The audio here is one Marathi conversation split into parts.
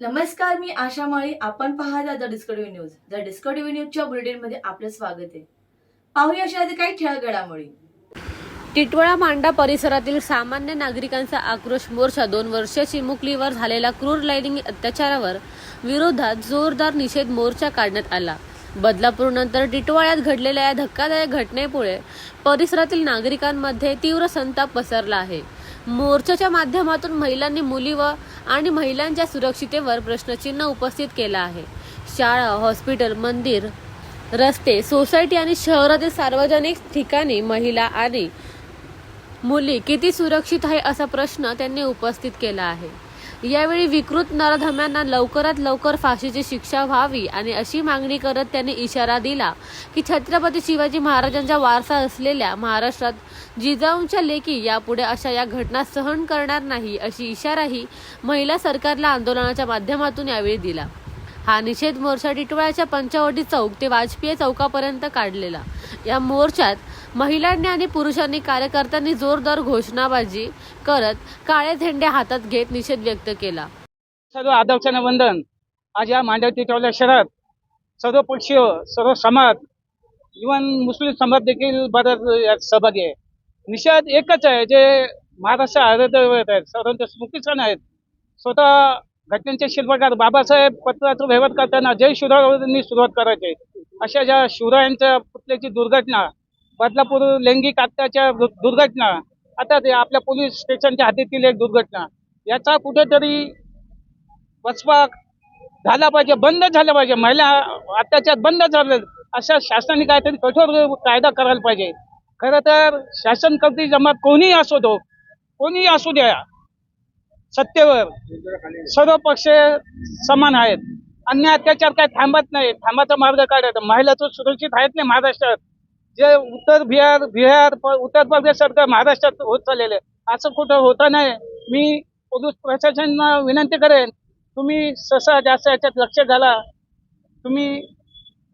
नमस्कार मी आशा माळी. आपण पाहता the discovery news. The discovery न्यूजच्या बुलेटिनमध्ये आपलं स्वागत आहे. पाहूया अशा काही ठळक घडामोडी टिटवाळा मांडा परिसरातील सामान्य नागरिकांचा आक्रोश मोर्चा दोन वर्षीय चिमुकलीवर झालेल्या क्रूर लाईनिंग अत्याचारावर विरोधात जोरदार निषेध मोर्चा काढण्यात आला. बदलापूर नंतर टिटवाळ्यात घडलेल्या या धक्कादायक घटनेमुळे परिसरातील नागरिकांमध्ये तीव्र संताप पसरला आहे. मोर्चाच्या माध्यमातून महिलांनी मुली व आणि महिलांच्या सुरक्षितेवर प्रश्नचिन्ह उपस्थित केला आहे. शाळा हॉस्पिटल मंदिर रस्ते सोसायटी आणि शहरातील सार्वजनिक ठिकाणी महिला आणि मुली किती सुरक्षित आहे असा प्रश्न त्यांनी उपस्थित केला आहे. यावेळी विकृत नरधम्यांना लवकरात लवकर फाशीची शिक्षा व्हावी आणि अशी मागणी करत त्यांनी इशारा दिला की छत्रपती शिवाजी महाराजांचा वारसा असलेल्या महाराष्ट्रात जिजाऊंच्या लेखी यापुढे अशा या घटना सहन करणार नाही अशी इशाराही महिला सरकारला आंदोलनाच्या माध्यमातून यावेळी दिला. हा निषेध मोर्चा टिटवाळ्याच्या पंचवटी चौक ते वाजपेयी चौकापर्यंत काढलेला. या मोर्चात महिलांनी आणि पुरुषांनी कार्यकर्त्यांनी जोरदार घोषणाबाजी करत काळे झेंडे हातात घेत निषेध व्यक्त केला. सर्व आदर्शाने वंदन आज या मांडवती टिटवल्या शहरात सर्व पक्षीय सर्व समाज इवन मुस्लिम समाज देखील बऱ्याच यात सहभागी आहे. निषेध एकच आहे जे महाराष्ट्र आराध्य आहेत सर्वांचे सण आहेत. स्वतः घटनेचे शिल्पकार बाबासाहेब पत्राचा व्यवहार करताना जय शिवरायांनी सुरुवात करायची. अशा ज्या शिवरायांच्या पुतल्याची दुर्घटना बदलापूर लैंगिक अत्याचार दुर्घटना आता ते आपल्या पोलीस स्टेशनच्या हातीतील एक दुर्घटना. याचा कुठेतरी वचपाक झाला पाहिजे बंद झाला पाहिजे. महिला अत्याचार बंद झाले अशा शासनाने काहीतरी कठोर कायदा करायला पाहिजे. खरं तर शासन करती जमात कोणीही असो दो कोणीही असू द्या. सत्तेवर सर्व पक्ष समान आहेत. अन्य अत्याचार काय थांबत नाही. थांबाचा मार्ग काढायचा. महिला तर सुरक्षित आहेत नाही महाराष्ट्रात. जे उत्तर बिहार बिहार उत्तर प्रदेश सरकार महाराष्ट्रात होत चाललेले असं कुठं होतं नाही. मी पोलीस प्रशासनाला विनंती करेन तुम्ही ससा जास्त याच्यात लक्ष घाला. तुम्ही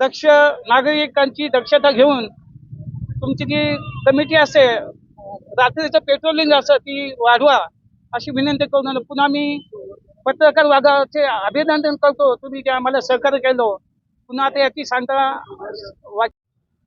दक्ष नागरिकांची दक्षता घेऊन तुमची जी कमिटी असते रात्रीचं पेट्रोलिंग असं ती वाढवा अशी विनंती करून पुन्हा मी पत्रकार वागाचे अभिनंदन करतो. तुम्ही जे आम्हाला सहकार्य केलं पुन्हा आता याची सांगता वाच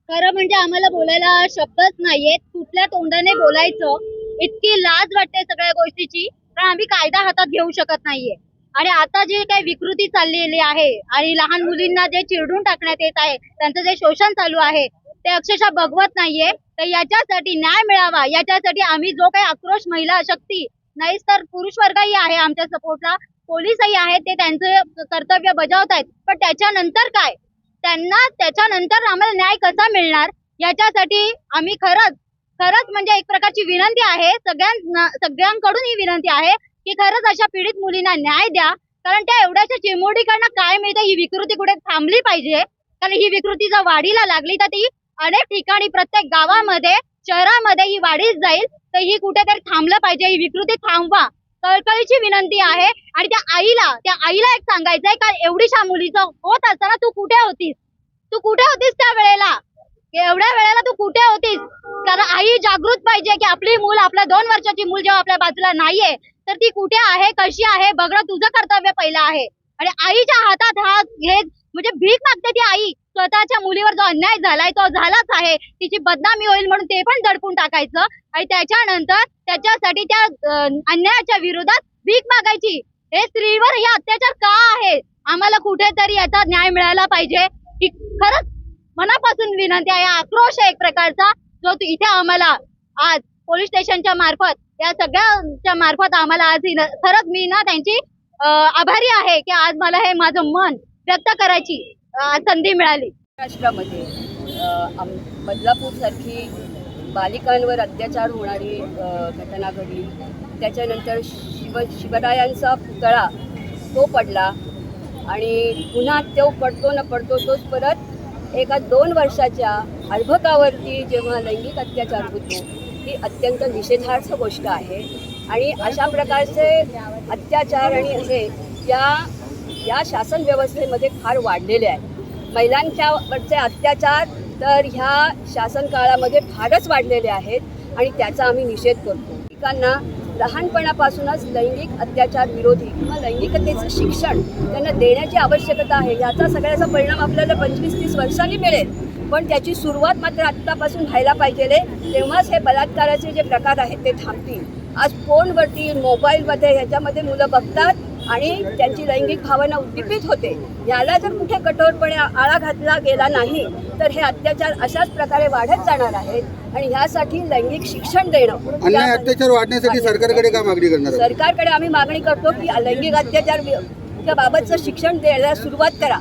खरं म्हणजे आम्हाला बोलायला शब्दच नाहीयेत कुठल्या तोंडाने बोलायचं इतकी लाज वाटते सगळ्या गोष्टीची. कारण आम्ही कायदा हातात घेऊ शकत नाहीये. आणि आता जे काही विकृती चाललेली आहे आणि लहान मुलींना जे चिरडून टाकण्यात येत आहे त्यांचं जे शोषण चालू आहे ते अक्षरशः बघवत नाहीये. तर याच्यासाठी न्याय मिळावा. याच्यासाठी आम्ही जो काही आक्रोश महिला शक्ती नाहीच तर पुरुष वर्गही आहे आमच्या सपोर्टला पोलीसही आहेत ते त्यांचं कर्तव्य बजावत आहेत पण त्याच्यानंतर काय? त्यांना त्याच्यानंतर आम्हाला न्याय कसा मिळणार? याच्यासाठी आम्ही खरंच खरंच म्हणजे एक प्रकारची विनंती आहे. सगळ्यां सगळ्यांकडून ही विनंती आहे की खरंच अशा पीडित मुलींना न्याय द्या. कारण त्या एवढ्याशा चिमोडीकडनं काय मिळतं? ही विकृती कुठे थांबली पाहिजे? कारण ही विकृती जर वाढीला लागली तर ती अनेक ठिकाणी प्रत्येक गावामध्ये शहरामध्ये ही वाढीच जाईल. तर ही कुठेतरी थांबलं पाहिजे. ही विकृती थांबवा. कळकळीची विनंती आहे. आणि त्या आईला त्या आईला एक सांगायचंय का एवढीशा मुलीचं होत असताना तू कुठे होतीस? तू कुठे होतीस त्या वेळेला? एवढ्या वेळेला तू कुठे होतीस? कारण आई जागृत पाहिजे की आपली मूल आपल्या दोन वर्षाची मूल जेव्हा आपल्या बाजूला नाहीये तर ती कुठे आहे कशी आहे बघणं तुझं कर्तव्य पहिलं आहे. आणि आईच्या हातात हा हे म्हणजे भीक मागते ती आई. स्वतःच्या मुलीवर जो अन्याय झालाय तो झालाच आहे. तिची बदनामी होईल म्हणून ते पण दडपून टाकायचं. आणि त्याच्यानंतर त्याच्यासाठी त्या अन्यायाच्या विरोधात भीक मागायची. हे स्त्रीवर हे अत्याचार का आहे आम्हाला कुठेतरी याचा न्याय मिळायला पाहिजे. की खरंच मनापासून विनंती आहे. आक्रोश आहे एक प्रकारचा जो तू इथे आम्हाला आज पोलीस स्टेशनच्या मार्फत या सगळ्यांच्या मार्फत आम्हाला आज खरंच मी ना त्यांची आभारी आहे की आज मला हे माझं मन व्यक्त करायची. संधी मिळाली. महाराष्ट्रामध्ये आम- बदलापूरसारखी बालिकांवर अत्याचार होणारी घटना घडली. त्याच्यानंतर शिव शिवरायांचा पुतळा तो पडला आणि पुन्हा तो पडतो न पडतो तोच परत एका दोन वर्षाच्या अर्भकावरती जेव्हा लैंगिक अत्याचार होतो ही अत्यंत निषेधार्थ गोष्ट आहे. आणि अशा प्रकारचे अत्याचार आणि हे या या शासन व्यवस्थेमध्ये फार वाढलेले आहेत महिलांच्यावरचे अत्याचार तर ह्या शासन काळामध्ये फारच वाढलेले आहेत आणि त्याचा आम्ही निषेध करतो. नागरिकांना लहानपणापासूनच लैंगिक अत्याचार विरोधी किंवा लैंगिकतेचं शिक्षण त्यांना देण्याची आवश्यकता आहे याचा सगळ्याचा परिणाम आपल्याला पंचवीस तीस वर्षांनी मिळेल. पण त्याची सुरुवात मात्र आत्तापासून व्हायला पाहिजे तेव्हाच हे बलात्काराचे जे प्रकार आहेत ते थांबतील. आज फोनवरती मोबाईलमध्ये ह्याच्यामध्ये मुलं बघतात. आणि त्यांची लैंगिक भावना उद्दीपित होते. याला जर कुठे कठोरपणे आळा घातला गेला नाही तर हे अत्याचार अशाच प्रकारे वाढत जाणार आहेत आणि ह्यासाठी लैंगिक शिक्षण देणं अन्याय अत्याचार वाढण्यासाठी सरकारकडे काय मागणी करणार? सरकारकडे आम्ही मागणी करतो की लैंगिक अत्याचार बाबतचं शिक्षण द्यायला सुरुवात करा.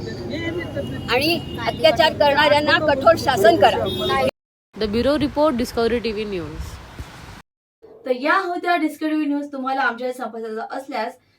आणि अत्याचार करणाऱ्यांना कठोर शासन करा. The bureau report discovery TV news. तर या होत्या डिस्कवरी न्यूज तुम्हाला आमच्या संपर्काचा असल्यास